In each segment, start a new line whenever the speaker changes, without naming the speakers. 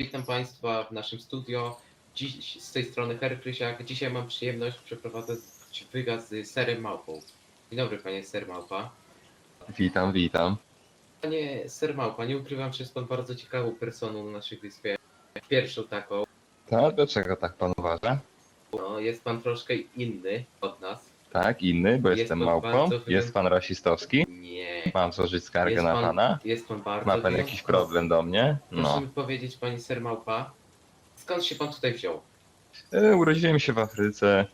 Witam Państwa w naszym studio. Dziś z tej strony Krysiak. Dzisiaj mam przyjemność przeprowadzać wywiad z Serem Małpą. Dzień dobry Panie Ser Małpa.
Witam, witam.
Panie Ser Małpa, nie ukrywam, że jest Pan bardzo ciekawą personą na naszej wyspie. Pierwszą taką.
Tak, dlaczego tak pan uważa?
No, jest Pan troszkę inny od nas.
Tak, inny, bo
Jest
jestem małpą. Jest pan rasistowski? Mam złożyć skargę
Jest
na
pan-
pana?
Jest Pan bardzo
Ma pan jakiś
wyjątkowy.
problem do mnie?
Proszę
No.
mi powiedzieć, Panie Ser Małpa, skąd się Pan tutaj wziął?
E, Urodziłem się w Afryce.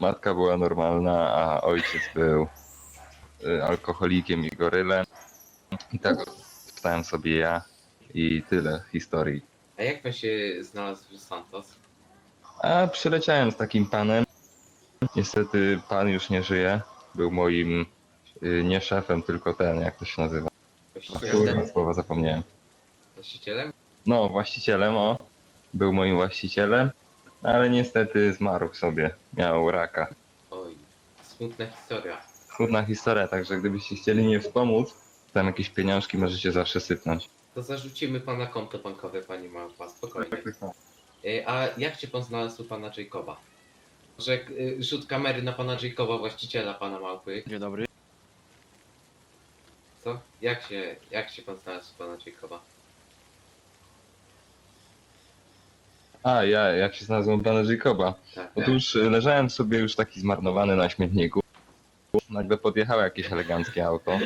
Matka była normalna, a ojciec był e, alkoholikiem i gorylem. I tak stałem sobie ja i tyle historii.
A jak Pan się znalazł w Santos?
A przyleciałem z takim panem. Niestety pan już nie żyje. Był moim y, nie szefem, tylko ten, jak to się nazywa. Kurwa,
Właścicielem?
słowa zapomniałem.
Właścicielem?
No, właścicielem, o. Był moim właścicielem, ale niestety zmarł sobie. Miał raka.
Oj, smutna historia.
Smutna historia, także gdybyście chcieli mnie wspomóc, tam jakieś pieniążki możecie zawsze sypnąć.
To zarzucimy pana konto bankowe, pani Małpa, spokojnie. E, A jak się pan znalazł u pana Jacoba? Że e, rzut kamery na pana Jacoba, właściciela pana Małpy.
Dzień dobry.
Co? Jak się, jak się pan znalazł pana Jacoba?
A, ja, jak się znalazłem pana Jacoba.
Tak.
Otóż y, leżałem sobie już taki zmarnowany na śmietniku. Nagle podjechało jakieś eleganckie auto.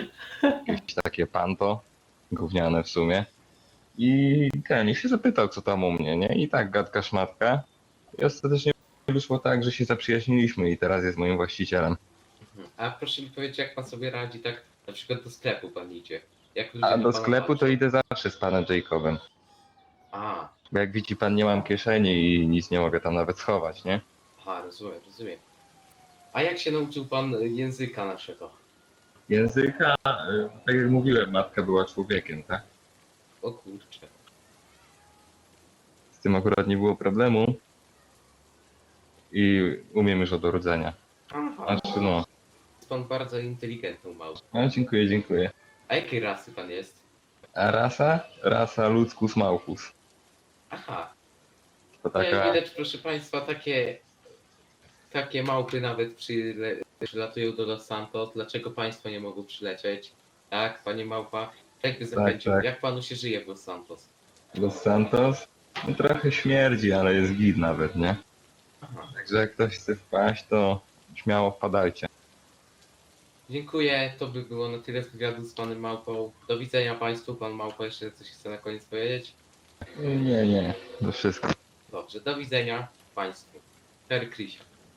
Jakieś takie panto. Gówniane w sumie. I ten, i się zapytał, co tam u mnie, nie? I tak gadka szmatka. I ostatecznie wyszło tak, że się zaprzyjaźniliśmy i teraz jest moim właścicielem.
Mhm. A proszę mi powiedzieć, jak pan sobie radzi, tak na przykład do sklepu pan idzie? Jak ludzie
A
na
do
pana
sklepu to
patrzą?
idę zawsze z panem Jacobem.
A,
Bo jak widzi pan, nie mam kieszeni i nic nie mogę tam nawet schować, nie?
aha, rozumiem, rozumiem. A jak się nauczył pan e, języka naszego?
Języka, y, tak jak mówiłem, matka była człowiekiem, tak?
O kurczę.
Z tym akurat nie było problemu. I umiem już od urodzenia.
Aha,
Znaczy no.
Jest pan bardzo inteligentną małpą.
no dziękuję, dziękuję.
A jakiej rasy pan jest?
A rasa? Rasa ludzkus maucus.
Aha,
To
No, jak
taka...
widać, proszę Państwa, takie, takie małpy nawet przyle, przylatują do Los Santos. Dlaczego Państwo nie mogą przylecieć? Tak, Panie Małpa, jak by zachęcił,
tak.
jak Panu się żyje w Los Santos?
Los Santos. No, trochę śmierdzi, ale jest git nawet, nie?
Aha.
Także jak ktoś chce wpaść, to śmiało wpadajcie.
Dziękuję, to by było na tyle z wywiadu z Panem Małpą. Do widzenia Państwu, Pan Małpa jeszcze coś chce na koniec powiedzieć?
Nie, nie, to wszystko.
Dobrze, do widzenia Państwu. Harry Krysia.